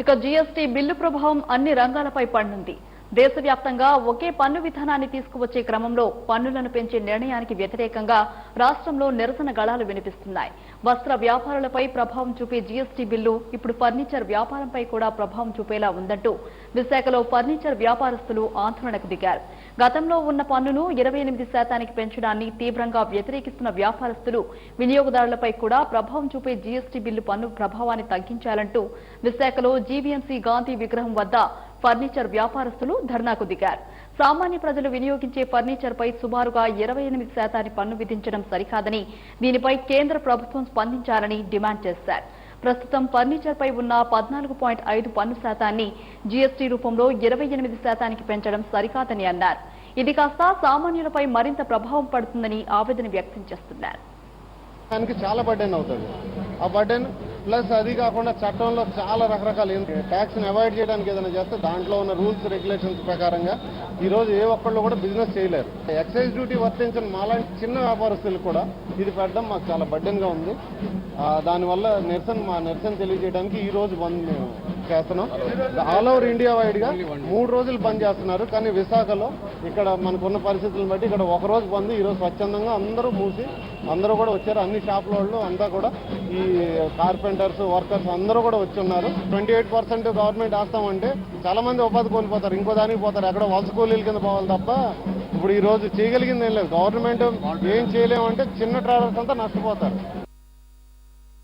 ఇక GST bill ప్రభావం అన్ని రంగాలపై పడనుంది దేశవ్యాప్తంగా ఒకే పన్ను విధానాన్ని తీసుకువచ్చే క్రమంలో పన్నులను పెంచే నిర్ణయానికి వ్యతిరేకంగా రాష్ట్రంలో నిరసన గళాలు వినిపిస్తున్నాయి. వస్త్ర వ్యాపారులపై ప్రభావం చూపే జీఎస్టీ బిల్లు ఇప్పుడు ఫర్నిచర్ వ్యాపారంపై కూడా ప్రభావం చూపేలా ఉందంటూ విశాఖలో ఫర్నిచర్ వ్యాపారస్తులు ఆందోళనకు దిగారు. గతంలో ఉన్న పన్నును ఇరవై ఎనిమిది శాతానికి పెంచడాన్ని తీవ్రంగా వ్యతిరేకిస్తున్న వ్యాపారస్తులు వినియోగదారులపై కూడా ప్రభావం చూపే జీఎస్టీ బిల్లు పన్ను ప్రభావాన్ని తగ్గించాలంటూ విశాఖలో జీవీఎంసీ గాంధీ విగ్రహం వద్ద ఫర్నిచర్ వ్యాపారస్తులు ధర్నాకు దిగారు. సామాన్య ప్రజలు వినియోగించే ఫర్నిచర్ పై సుమారుగా ఇరవై ఎనిమిది శాతాన్ని పన్ను విధించడం సరికాదని దీనిపై కేంద్ర ప్రభుత్వం స్పందించాలని డిమాండ్ చేశారు. ప్రస్తుతం ఫర్నిచర్ పై ఉన్న పద్నాలుగు పాయింట్ ఐదు పన్ను శాతాన్ని జీఎస్టీ రూపంలో ఇరవై ఎనిమిది శాతానికి పెంచడం సరికాదని అన్నారు. ఇది కాస్త సామాన్యులపై మరింత ప్రభావం పడుతుందని ఆవేదన వ్యక్తం చేస్తున్నారు. చాలా బర్డెన్ అవుతుంది. ఆ బర్డెన్ ప్లస్ అది కాకుండా చట్టంలో చాలా రకరకాల. ట్యాక్స్ని అవాయిడ్ చేయడానికి ఏదైనా చేస్తే దాంట్లో ఉన్న రూల్స్ రెగ్యులేషన్స్ ప్రకారంగా ఈ రోజు ఏ ఒక్కళ్ళు కూడా బిజినెస్ చేయలేరు. ఎక్సైజ్ డ్యూటీ వర్తించిన మాలాంటి చిన్న వ్యాపారస్తులకు కూడా ఇది పెట్టడం మాకు చాలా బర్డెన్గా ఉంది. దానివల్ల నిరసన మా నిరసన తెలియజేయడానికి ఈ రోజు బంద్ మేము చేస్తున్నాం. ఆల్ ఓవర్ ఇండియా వైడ్గా మూడు రోజులు బంద్ చేస్తున్నారు. కానీ విశాఖలో ఇక్కడ మనకున్న పరిస్థితులను బట్టి ఇక్కడ ఒక రోజు బంద్ ఈ రోజు స్వచ్ఛందంగా అందరూ మూసి అందరూ కూడా వచ్చారు. అన్ని షాపుల వాళ్ళు అంతా కూడా ఈ కార్పెంటర్స్ వర్కర్స్ అందరూ కూడా వచ్చి ఉన్నారు. ట్వంటీ ఎయిట్ పర్సెంట్ గవర్నమెంట్ వేస్తామంటే చాలా మంది ఉపాధి కోల్పోతారు. ఇంకో దానికి పోతారు. ఎక్కడ వలస కూలీల కింద పోవాలి తప్ప ఇప్పుడు ఈ రోజు చేయగలిగింది ఏం లేదు. గవర్నమెంట్ ఏం చేయలేమంటే చిన్న ట్రావెలర్స్ అంతా నష్టపోతారు.